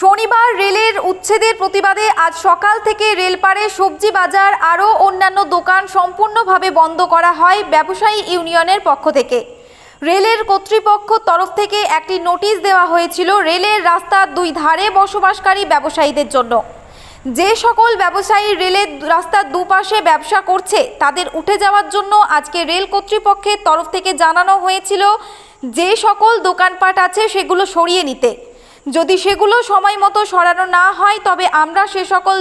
শনিবার রেলের উচ্ছেদের প্রতিবাদে আজ সকাল থেকে রেলপাড়ে সবজি বাজার আরও অন্যান্য দোকান সম্পূর্ণভাবে বন্ধ করা হয় ব্যবসায়ী ইউনিয়নের পক্ষ থেকে। রেলের কর্তৃপক্ষ তরফ থেকে একটি নোটিশ দেওয়া হয়েছিল রেলের রাস্তার দুই ধারে বসবাসকারী ব্যবসায়ীদের জন্য। যে সকল ব্যবসায়ী রেলের রাস্তার দুপাশে ব্যবসা করছে, তাদের উঠে যাওয়ার জন্য আজকে রেল কর্তৃপক্ষের তরফ থেকে জানানো হয়েছিল যে সকল দোকানপাট আছে সেগুলো সরিয়ে নিতে। যদি সেগুলো সময় মতো সরানো না হয়, তবে আমরা সে সকল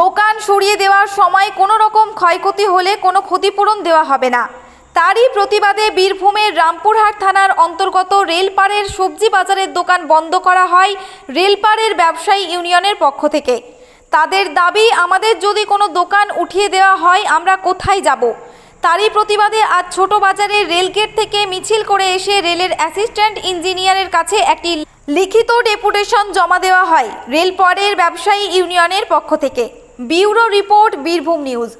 দোকান সরিয়ে দেওয়ার সময় কোনো রকম ক্ষয়ক্ষতি হলে কোনো ক্ষতিপূরণ দেওয়া হবে না। তারই প্রতিবাদে বীরভূমের রামপুরহাট থানার অন্তর্গত রেলপাড়ের সবজি বাজারের দোকান বন্ধ করা হয় রেলপাড়ের ব্যবসায়ী ইউনিয়নের পক্ষ থেকে। তাদের দাবি, আমাদের যদি কোনো দোকান উঠিয়ে দেওয়া হয়, আমরা কোথায় যাব? তারই প্রতিবাদে আজ ছোট বাজারের রেলগেট থেকে মিছিল করে এসে রেলের অ্যাসিস্ট্যান্ট ইঞ্জিনিয়ারের কাছে একটি লিখিত ডেপুটেশন জমা দেওয়া হয় রেলপরের ব্যবসায়ী ইউনিয়নের পক্ষ থেকে। Bureau report, Birbhum news.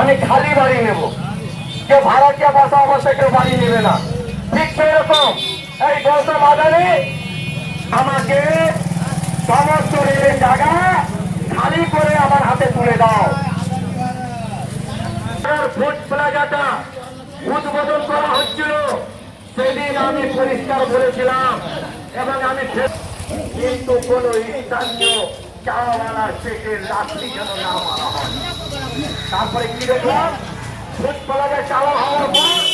আমি খালি বাড়ি নেব। কেউ ভাড়াটিয়া বসা অবশ্যই কেউ বাড়ি নেবে না। ঠিক সেরকম। এই গৌতম আদানি আমাকে সমস্ত রেলের জায়গা খালি করে আমার হাতে তুলে দাও। ফুড প্লাজাটা উদ্বোধন করা হচ্ছিল। সেদিন আমি পরিষ্কার বলেছিলাম এবং আমি কিন্তু কোন স্থানীয় চাওয়ালা থেকে লাঠি যেন না মারা হয়। তারপরে কি দেখলাম? ফুটবলারে চাওয়া হওয়ার পর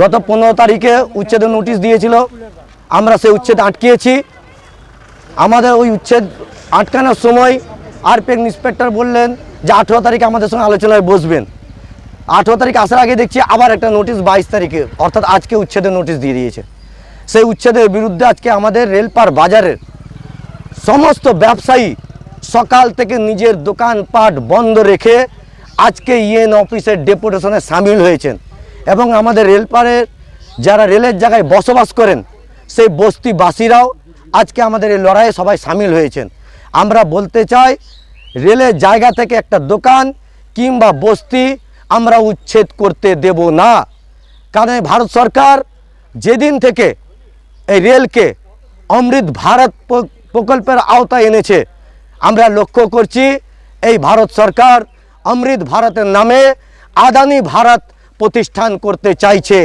গত পনেরো তারিখে উচ্ছেদের নোটিশ দিয়েছিল। আমরা সেই উচ্ছেদ আটকিয়েছি। আমাদের ওই উচ্ছেদ আটকানোর সময় আরপিএফ ইন্সপেক্টর বললেন যে আঠেরো তারিখে আমাদের সঙ্গে আলোচনায় বসবেন। আঠেরো তারিখ আসার আগে দেখছি আবার একটা নোটিশ বাইশ তারিখে, অর্থাৎ আজকে উচ্ছেদের নোটিশ দিয়ে দিয়েছে। সেই উচ্ছেদের বিরুদ্ধে আজকে আমাদের রেলপার বাজারের সমস্ত ব্যবসায়ী সকাল থেকে নিজের দোকানপাট বন্ধ রেখে আজকে ইএন অফিসের ডেপুটেশনে সামিল হয়েছেন। এবং আমাদের রেলপাড়ের যারা রেলের জায়গায় বসবাস করেন, সেই বস্তিবাসীরাও আজকে আমাদের এই লড়াইয়ে সবাই সামিল হয়েছেন। আমরা বলতে চাই, রেলের জায়গা থেকে একটা দোকান কিংবা বস্তি আমরা উচ্ছেদ করতে দেব না। কারণ ভারত সরকার যেদিন থেকে এই রেলকে অমৃত ভারত প্রকল্পের আওতায় এনেছে, আমরা লক্ষ্য করছি এই ভারত সরকার অমৃত ভারতের নামে আদানি ভারত প্রতিষ্ঠান করতে চাইছে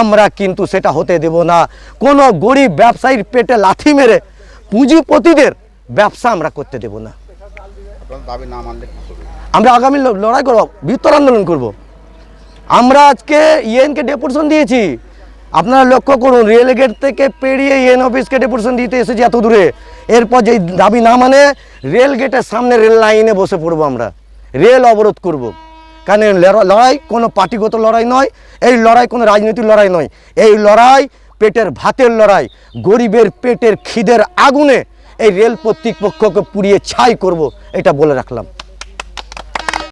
আমরা কিন্তু সেটা হতে দেব না। কোনো গরিব ব্যবসায়ীর পেটে লাথি মেরে পুঁজিপতিদের ব্যবসা আমরা করতে দেব না। আমরা আগামী লড়াই করব বৃত্তর আন্দোলন করব। আমরা আজকে ইএনকে ডেপুটেশন দিয়েছি। আপনারা লক্ষ্য করুন রেল গেট থেকে পেরিয়ে ইএন অফিসকে ডেপুটেশন দিতে এসেছি এত দূরে। এরপর যেই দাবি না মানে রেল গেটের সামনে রেল লাইনে বসে পড়ব আমরা। রেল অবরোধ করব। কারণ এই লড়া- লড়াই কোনো পার্টিগত লড়াই নয়, এই লড়াই কোনো রাজনৈতিক লড়াই নয়। এই লড়াই পেটের ভাতের লড়াই, গরিবের পেটের খিদের আগুনে এই রেল কর্তৃপক্ষকে পুড়িয়ে ছাই করব, এটা বলে রাখলাম।